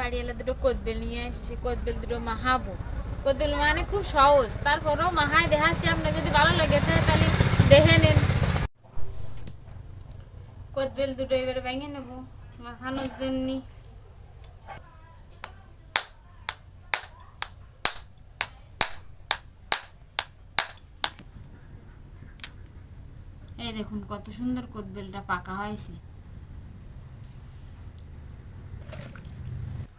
বাড়ি এলে দুটো কোদবেল নিয়ে আসি সে কোদবেল দুটো মাহাবো কোদবেল মানে খুব সহজ, তারপরেও মাহায় দেখাচ্ছি আপনার যদি ভালো লাগে, তাহলে দেখে নিন। কোদবেল দুটো এবারে ভেঙে নেব, মাখানোর জন্য। এই দেখুন, কত সুন্দর কোদবেলটা পাকা হয়েছে।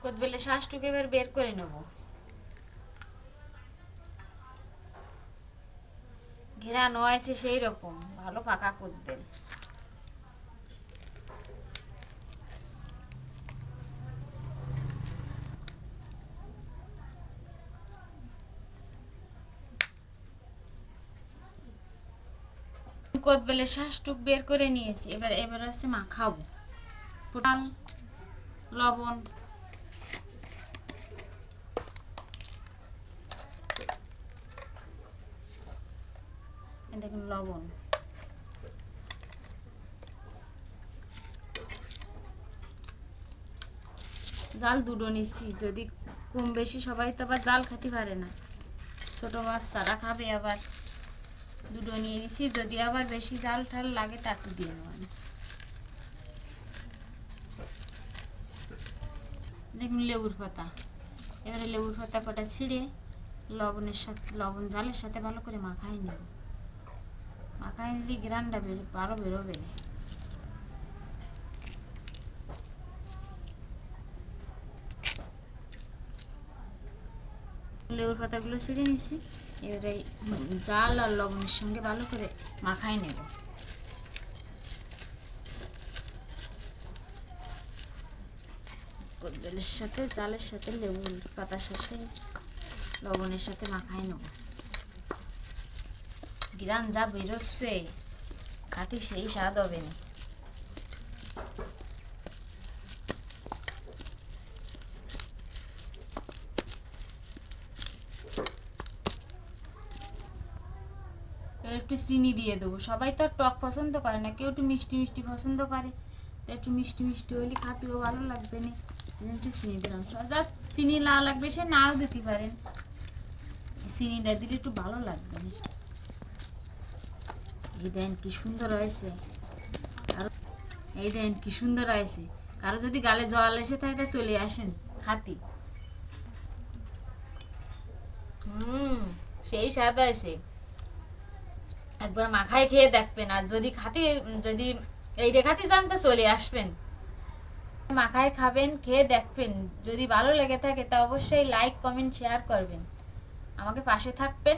কোদবেলের শ্বাসটুকু এবার বের করে নেব। ঘেরানো আছে সেই রকম, ভালো পাকা কোদবেল। কোদবেলের শ্বাসটুক বের করে নিয়েছি, এবার এবার হচ্ছে মাখাবো টোটাল লবণ দেখুন লবণ। জাল দুটো নিচ্ছি, যদি কম বেশি সবাই তো আবার জাল খেতে পারে না। ছোট মাছ সারা খাবে আবার। দুটো নিয়ে নিচ্ছি, যদি আবার বেশি জাল ঠাল লাগে তাকে দিয়ে নেওয়া দেখুন লেবুর পাতা। এবারে লেবুর পাতা কটা ছিঁড়ে লবণের সাথে লবণ জালের সাথে ভালো করে মাখাই নেব। মাখাই নিলে গ্রানটা বেরো আরও বেরোবে না লেবুর পাতাগুলো ছিঁড়ে নিছি, এবারে জাল আর লবণের সঙ্গে ভালো করে মাখাই নেব। কোদবেলের সাথে, জালের সাথে লেবুর পাতার সাথে লবণের সাথে মাখাই নেব। গ্রান যা বেরোচ্ছে খাতি সেই স্বাদ হবে না। একটু চিনি দিয়ে দেবো। সবাই তো আর টক পছন্দ করে না, কেউ একটু মিষ্টি মিষ্টি পছন্দ করে। তো একটু মিষ্টি মিষ্টি হলে খাতেও ভালো লাগবে না। একটু চিনি দিলাম। যা চিনি না লাগবে সে নাও দিতে পারেন। চিনিটা দিলে একটু ভালো লাগবে এই দেন কি সুন্দর হয়েছে। আর এই দেন কি সুন্দর হয়েছে। কারও যদি গালে জল এসে থাকে চলে আসেন খাতি হুম, সেই স্বাদ হয়েছে। একবার মাখায় খেয়ে দেখবেন, আর যদি খাতি, যদি এই রেখাতে চান, তা চলে আসবেন। মাখায় খাবেন, খেয়ে দেখবেন। যদি ভালো লেগে থাকে, তা অবশ্যই লাইক কমেন্ট শেয়ার করবেন। আমাকে পাশে থাকবেন।